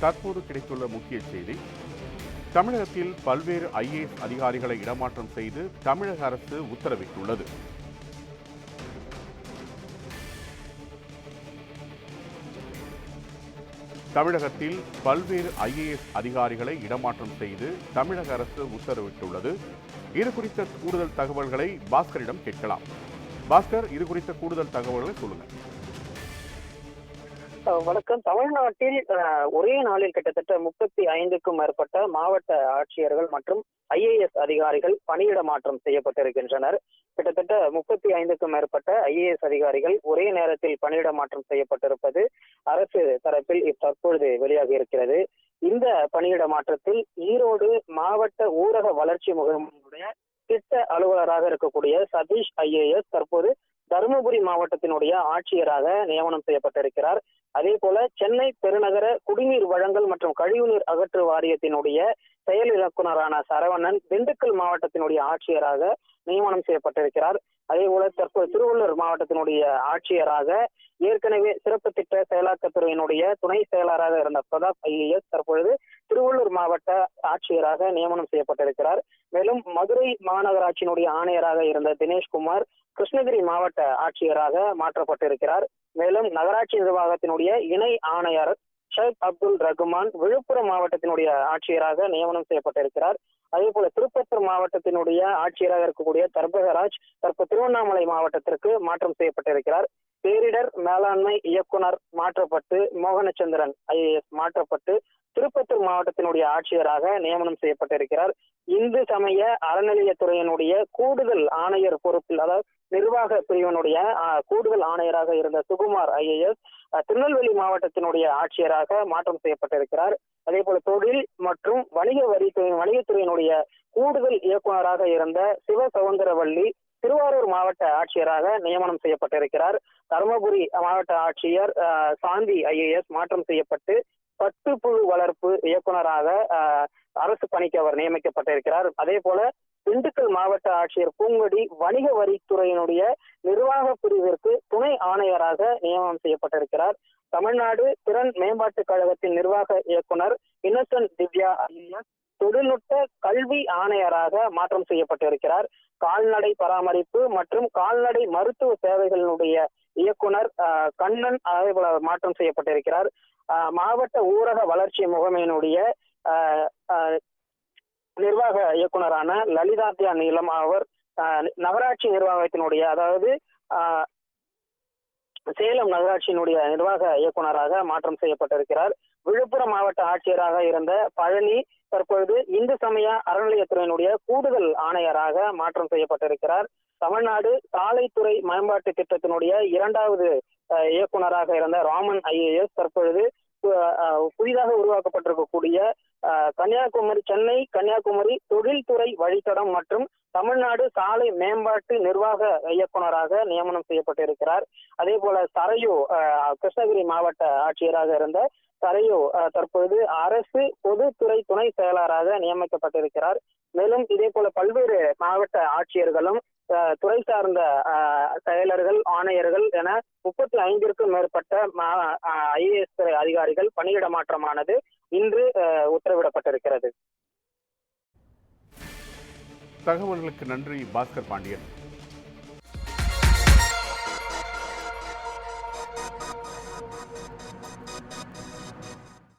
தற்போது கிடைத்துள்ள முக்கிய செய்தி தமிழகத்தில் பல்வேறு ஐஏஎஸ் அதிகாரிகளை இடமாற்றம் செய்து தமிழக அரசு உத்தரவிட்டுள்ளது. தமிழகத்தில் பல்வேறு ஐஏஎஸ் அதிகாரிகளை இடமாற்றம் செய்து தமிழக அரசு உத்தரவிட்டுள்ளது. இது குறித்த கூடுதல் தகவல்களை பாஸ்கரிடம் கேட்கலாம். பாஸ்கர் இது குறித்த கூடுதல் தகவல்களை சொல்லுங்க. வணக்கம். தமிழ்நாட்டில் ஒரே நாளில் கிட்டத்தட்ட முப்பத்தி ஐந்துக்கும் மேற்பட்ட மாவட்ட ஆட்சியர்கள் மற்றும் ஐஏஎஸ் அதிகாரிகள் பணியிட மாற்றம் செய்யப்பட்டிருக்கின்றனர். கிட்டத்தட்ட முப்பத்தி ஐந்துக்கும் மேற்பட்ட ஐஏஎஸ் அதிகாரிகள் ஒரே நேரத்தில் பணியிட மாற்றம் செய்யப்பட்டிருப்பது அரசு தரப்பில் தற்பொழுது வெளியாகி இருக்கிறது இந்த பணியிட மாற்றத்தில் ஈரோடு மாவட்ட ஊரக வளர்ச்சி முகமையுடைய திட்ட அலுவலராக இருக்கக்கூடிய சதீஷ் ஐஏஎஸ் தற்போது தருமபுரி மாவட்டத்தினுடைய ஆட்சியராக நியமனம் செய்யப்பட்டிருக்கிறார். அதே போல சென்னை பெருநகர குடிநீர் வழங்கல் மற்றும் கழிவுநீர் அகற்று வாரியத்தினுடைய செயல் இயக்குனரான சரவணன் திண்டுக்கல் மாவட்டத்தினுடைய ஆட்சியராக நியமனம் செய்யப்பட்டிருக்கிறார். அதே போல தற்போது திருவள்ளூர் மாவட்டத்தினுடைய ஆட்சியராக ஏற்கனவே சிறப்பு திட்ட செயலாக்கத்துறையினுடைய துணை செயலராக இருந்த பிரதாப் ஐஏஎஸ் தற்பொழுது திருவள்ளூர் மாவட்ட ஆட்சியராக நியமனம் செய்யப்பட்டிருக்கிறார். மேலும் மதுரை மாநகராட்சியினுடைய ஆணையராக இருந்த தினேஷ்குமார் கிருஷ்ணகிரி மாவட்ட ஆட்சியராக மாற்றப்பட்டிருக்கிறார். மேலும் நகராட்சி நிர்வாகத்தினுடைய இணை ஆணையர் ஷேக் அப்துல் ரகுமான் விழுப்புரம் மாவட்டத்தினுடைய ஆட்சியராக நியமனம் செய்யப்பட்டிருக்கிறார். அதே போல திருப்பத்தூர் மாவட்டத்தினுடைய ஆட்சியராக இருக்கக்கூடிய தர்பகராஜ் தற்போது திருவண்ணாமலை மாவட்டத்திற்கு மாற்றம் செய்யப்பட்டிருக்கிறார். பேரிடர் மேலாண்மை இயக்குனர் மாற்றப்பட்டு மோகனச்சந்திரன் ஐஏஎஸ் மாற்றப்பட்டு திருப்பத்தூர் மாவட்டத்தினுடைய ஆட்சியராக நியமனம் செய்யப்பட்டிருக்கிறார். இந்து சமய அறநிலையத்துறையினுடைய கூடுதல் ஆணையர் பொறுப்பில் அதாவது நிர்வாக பிரிவினுடைய கூடுதல் ஆணையராக இருந்த சுகுமார் ஐஏஎஸ் திருநெல்வேலி மாவட்டத்தினுடைய ஆட்சியராக மாற்றம் செய்யப்பட்டிருக்கிறார். அதே போல தொழில் மற்றும் வணிக வரித்துறை வணிகத்துறையினுடைய கூடுதல் இயக்குனராக இருந்த சிவ சவுந்தரவள்ளி திருவாரூர் மாவட்ட ஆட்சியராக நியமனம் செய்யப்பட்டிருக்கிறார். தருமபுரி மாவட்ட ஆட்சியர் சாந்தி ஐஏஎஸ் மாற்றம் செய்யப்பட்டு பட்டுப்புழு வளர்ப்பு இயக்குனராக அரசு பணிக்கு அவர் நியமிக்கப்பட்டிருக்கிறார். அதே போல திண்டுக்கல் மாவட்ட ஆட்சியர் பூங்கொடி வணிக வரித்துறையினுடைய நிர்வாக பிரிவிற்கு துணை ஆணையராக நியமனம் செய்யப்பட்டிருக்கிறார். தமிழ்நாடு திறன் மேம்பாட்டுக் கழகத்தின் நிர்வாக இயக்குனர் இன்னசென்ட் திவ்யா தொழில்நுட்ப கல்வி ஆணையராக மாற்றம் செய்யப்பட்டிருக்கிறார். கால்நடை பராமரிப்பு மற்றும் கால்நடை மருத்துவ சேவைகளினுடைய இயக்குனர் கண்ணன் அதே போல மாற்றம் செய்யப்பட்டிருக்கிறார். மாவட்ட ஊரக வளர்ச்சி முகமையினுடைய ஆஹ், ஆஹ், நிர்வாக இயக்குனரான லலிதாத்யா நீலம் அவர் ஆஹ், நகராட்சி நிர்வாகத்தினுடைய அதாவது ஆஹ், சேலம் நகராட்சியினுடைய நிர்வாக இயக்குனராக மாற்றம் செய்யப்பட்டிருக்கிறார். விழுப்புரம் மாவட்ட ஆட்சியராக இருந்த பழனி தற்பொழுது இந்து சமய அறநிலையத்துறையினுடைய கூடுதல் ஆணையராக மாற்றம் செய்யப்பட்டிருக்கிறார். தமிழ்நாடு சாலைத்துறை மேம்பாட்டு திட்டத்தினுடைய இரண்டாவது அஹ், இயக்குனராக இருந்த ராமன் ஐஏஎஸ் தற்பொழுது புதிதாக உருவாக்கப்பட்டிருக்கக்கூடிய கன்னியாகுமரி சென்னை கன்னியாகுமரி தொழில்துறை வழித்தடம் மற்றும் தமிழ்நாடு சாலை மேம்பாட்டு நிர்வாக இயக்குனராக நியமனம் செய்யப்பட்டிருக்கிறார். அதே போல சரையோ கிருஷ்ணகிரி மாவட்ட ஆட்சியராக இருந்த சரையோ தற்போது தற்பொழுது அரசு பொதுத்துறை துணை செயலராக நியமிக்கப்பட்டிருக்கிறார். மேலும் இதே போல பல்வேறு மாவட்ட ஆட்சியர்களும் துறை சார்ந்த செயலர்கள் ஆணையர்கள் என முப்பத்தி ஐந்திற்கும் மேற்பட்ட ஐஏஎஸ் துறை அதிகாரிகள் பணியிட மாற்றமானது இன்று அஹ், உத்தரவிடப்பட்டிருக்கிறது. தகவல்களுக்கு நன்றி பாஸ்கர் பாண்டியன்.